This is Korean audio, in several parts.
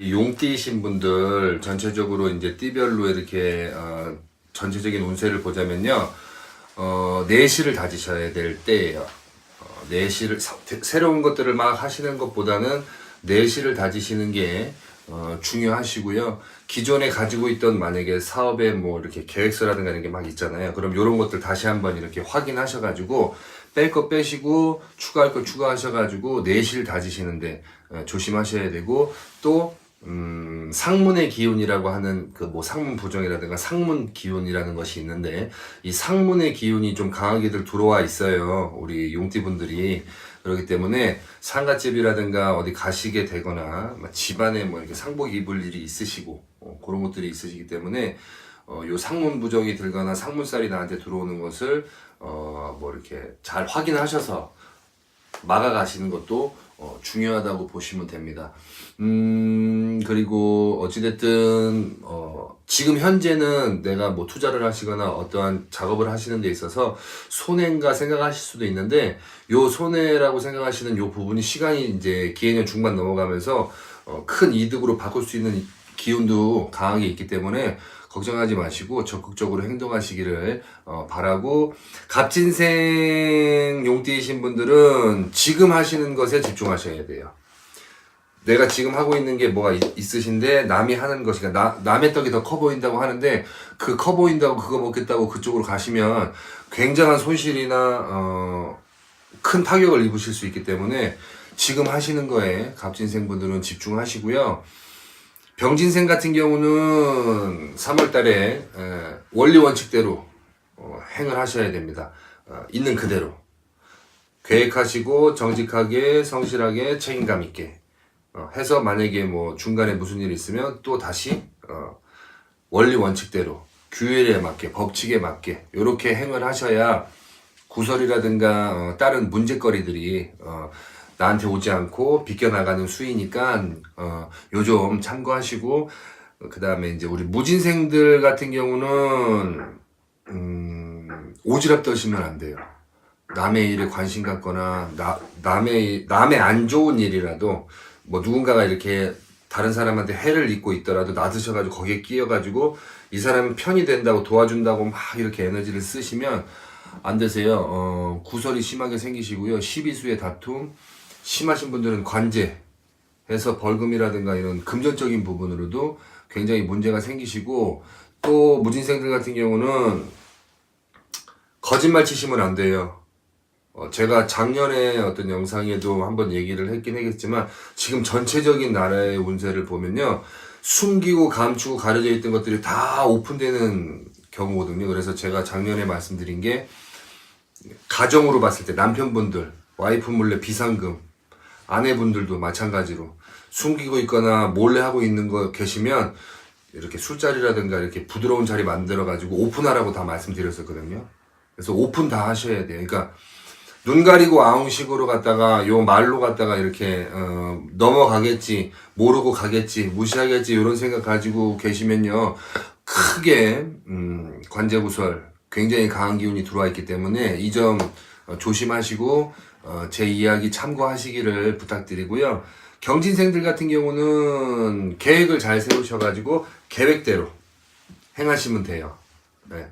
용띠이신 분들 전체적으로 이제 띠별로 이렇게 어, 전체적인 운세를 보자면요. 어, 내실을 다지셔야 될 때예요. 어, 내실을 새로운 것들을 막 하시는 것보다는 내실을 다지시는 게 어, 중요하시고요. 기존에 가지고 있던 만약에 사업에 뭐 이렇게 계획서라든가 이런 게 막 있잖아요. 그럼 이런 것들 다시 한번 이렇게 확인하셔가지고 뺄 거 빼시고 추가할 거 추가하셔가지고 내실 다지시는데 어, 조심하셔야 되고 또 음, 상문의 기운이라고 하는 그 뭐 상문 부정이라든가 상문 기운이라는 것이 있는데 이 상문의 기운이 좀 강하게들 들어와 있어요. 우리 용띠분들이. 그렇기 때문에 상갓집이라든가 어디 가시게 되거나 막 집안에 뭐 이렇게 상복 입을 일이 있으시고 어, 그런 것들이 있으시기 때문에 어, 요 상문 부정이 들거나 상문살이 나한테 들어오는 것을 어, 뭐 이렇게 잘 확인하셔서 막아가시는 것도 어, 중요하다고 보시면 됩니다. 음, 그리고 어찌됐든, 어, 지금 현재는 내가 뭐 투자를 하시거나 어떠한 작업을 하시는 데 있어서 손해인가 생각하실 수도 있는데, 요 손해라고 생각하시는 요 부분이 시간이 이제 기해년 중반 넘어가면서 어, 큰 이득으로 바꿀 수 있는 기운도 강하게 있기 때문에 걱정하지 마시고 적극적으로 행동하시기를 어, 바라고 갑진생 용띠이신 분들은 지금 하시는 것에 집중하셔야 돼요. 내가 지금 하고 있는 게 뭐가 있, 있으신데 남이 하는 것이 나, 남의 떡이 더 커 보인다고 하는데 그 커 보인다고 그거 먹겠다고 그쪽으로 가시면 굉장한 손실이나 어, 큰 타격을 입으실 수 있기 때문에 지금 하시는 거에 갑진생 분들은 집중하시고요. 병진생 같은 경우는 3월 달에 에, 원리 원칙대로 어, 행을 하셔야 됩니다. 어, 있는 그대로. 계획하시고 정직하게 성실하게 책임감 있게 어, 해서 만약에 뭐 중간에 무슨 일이 있으면 또 다시 어, 원리 원칙대로 규율에 맞게 법칙에 맞게 이렇게 행을 하셔야 구설이라든가 어, 다른 문제거리들이 어, 나한테 오지 않고 비껴나가는 수이니까 어, 요좀 참고하시고 그 다음에 이제 우리 무진생들 같은 경우는 음, 오지랖 떠시면 안 돼요. 남의 일에 관심 갖거나 나, 남의 남의 안 좋은 일이라도 뭐 누군가가 이렇게 다른 사람한테 해를 입고 있더라도 놔두셔가지고 거기에 끼어가지고 이 사람이 편이 된다고 도와준다고 막 이렇게 에너지를 쓰시면 안 되세요. 어, 구설이 심하게 생기시고요. 시비수의 다툼 심하신 분들은 관제 해서 벌금이라든가 이런 금전적인 부분으로도 굉장히 문제가 생기시고 또 무진생들 같은 경우는 거짓말 치시면 안 돼요. 어, 제가 작년에 어떤 영상에도 한번 얘기를 했긴 하겠지만 지금 전체적인 나라의 운세를 보면요. 숨기고 감추고 가려져 있던 것들이 다 오픈되는 경우거든요. 그래서 제가 작년에 말씀드린 게 가정으로 봤을 때 남편분들, 와이프 몰래 비상금, 아내분들도 마찬가지로 숨기고 있거나 몰래 하고 있는 거 계시면 이렇게 술자리라든가 이렇게 부드러운 자리 만들어 가지고 오픈하라고 다 말씀드렸었거든요. 그래서 오픈 다 하셔야 돼요. 그러니까 눈 가리고 아웅식으로 갔다가 요 말로 갔다가 이렇게 어, 넘어가겠지 모르고 가겠지 무시하겠지 이런 생각 가지고 계시면요 크게 음, 관제구설 굉장히 강한 기운이 들어와 있기 때문에 이 점 조심하시고 어, 제 이야기 참고하시기를 부탁드리고요 경진생들 같은 경우는 계획을 잘 세우셔가지고 계획대로 행하시면 돼요. 네.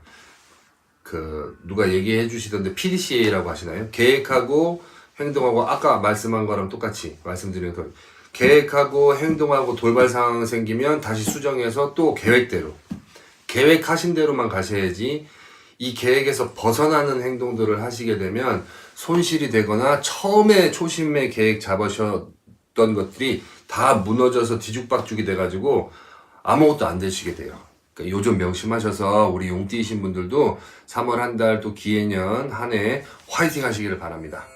그 누가 얘기해 주시던데 PDCA라고 하시나요? 계획하고 행동하고 아까 말씀한 거랑 똑같이 말씀드린 거 계획하고 행동하고 돌발 상황 생기면 다시 수정해서 또 계획대로 계획하신 대로만 가셔야지 이 계획에서 벗어나는 행동들을 하시게 되면 손실이 되거나 처음에 초심에 계획 잡으셨던 것들이 다 무너져서 뒤죽박죽이 돼가지고 아무것도 안 되시게 돼요. 그러니까 요즘 명심하셔서 우리 용띠이신 분들도 3월 한 달 또 기해년 한 해 화이팅 하시기를 바랍니다.